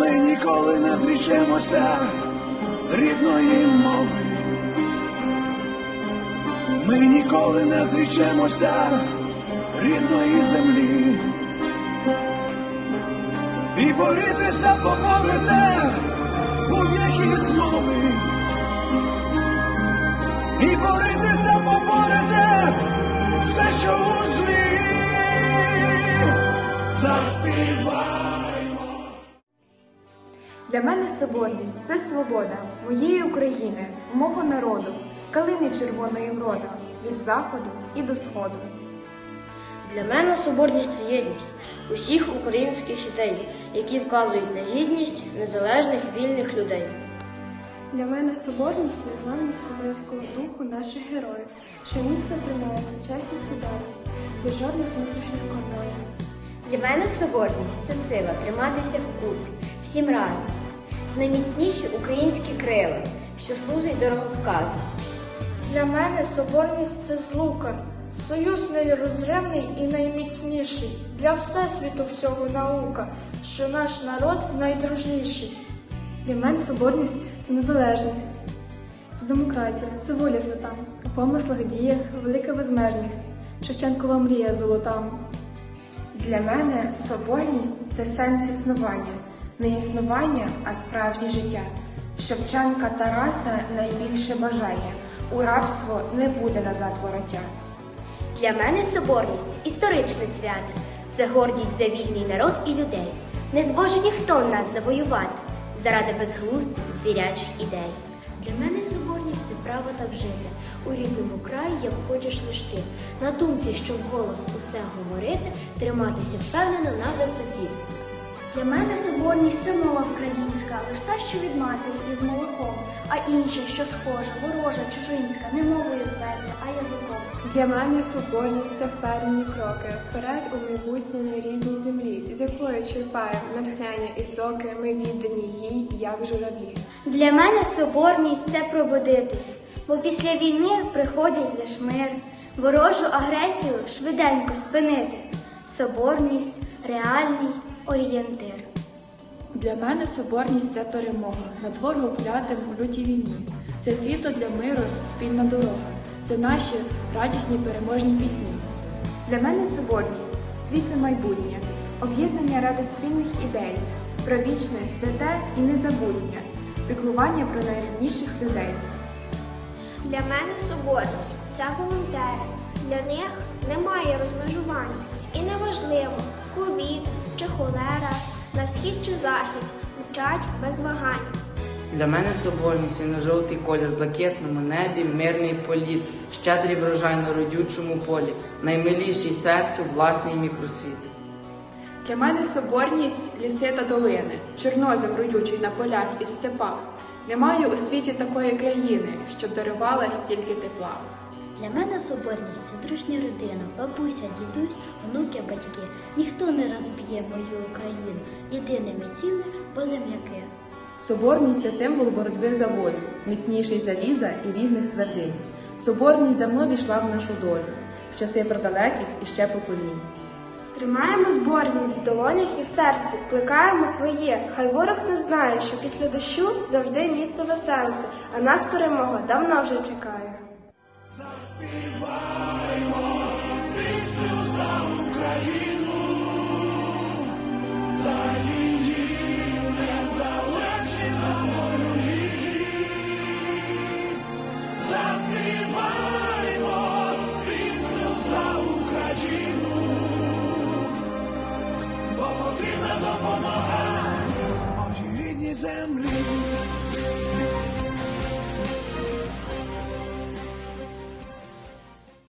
ніколи не зрішемося рідної мови. Ми ніколи не зрічемося рідної землі. І борітися поборете будь-які змови. І борітися поборете все, що у злі. Заспіваймо. Для мене соборність це свобода моєї України, мого народу, калини червоної врода від заходу і до сходу. Для мене соборність це єдність усіх українських ідей, які вказують на гідність незалежних вільних людей. Для мене соборність незламність козацького духу наших героїв, що міцно тримає сучасність і давність, без жодних внутрішніх кордонів. Для мене соборність це сила триматися вкупі, всім разом. З найміцніші українські крила, що служать дороговказу. Для мене соборність це злука, союз нерозривний і найміцніший. Для всесвіту всього наука, що наш народ найдружніший. Для мене соборність це незалежність, це демократія, це воля свята, у помислах діях велика безмежність, Шевченкова мрія золота. Для мене соборність це сенс існування, не існування, а справжнє життя. Шевченка Тараса найбільше бажання. У рабство не буде назад вороття. Для мене соборність історичне свято. Це гордість за вільний народ і людей. Не зможе ніхто нас завоювати заради безглуздих звірячих ідей. Для мене соборність це право так жити. У рідному краї, як хочеш лиш ти. На думці, що вголос усе говорити, триматися впевнено на висоті. Для мене соборність це мова українська, лиш та, що від матері із молоком, а інші, що схожа, ворожа, чужинська, не мовою зветься, а язиком. Для мене соборність це впевнені кроки вперед у майбутнє на рідній землі, з якої черпаємо натхнення і соки, ми віддані їй, як журавлі. Для мене соборність це пробудитись, бо після війни приходить лиш мир, ворожу агресію швиденько спинити. Соборність реальний орієнтир. Для мене соборність це перемога над ворогом клятим у лютій війні. Це світло для миру, спільна дорога. Це наші радісні переможні пісні. Для мене соборність світле майбутнє, об'єднання ради спільних ідей, про вічне, святе і незабутнє, піклування про найрідніших людей. Для мене соборність це волонтери. Для них немає розмежування. І неважливо, на схід чи захід, мчать без вагань. Для мене соборність і на жовтий колір, блакитному небі, мирний політ, щедрий врожай на родючому полі, наймиліший серцю власний мікросвіт. Для мене соборність ліси та долини, чорнозем родючий на полях і в степах. Немає у світі такої країни, щоб дарувала стільки тепла. Для мене соборність це дружня родина, бабуся, дідусь, онуки, батьки. Ніхто не розб'є мою Україну. Єдине ми ціле, бо земляки. Соборність це символ боротьби за волю, міцніший заліза і різних твердинь. Соборність давно війшла в нашу долю, в часи продалеких і ще поколінь. Тримаємо зборність в долонях і в серці, плекаємо своє. Хай ворог не знає, що після дощу завжди місце веселце, а нас перемога давно вже чекає. Заспіваємо пісню за Україну.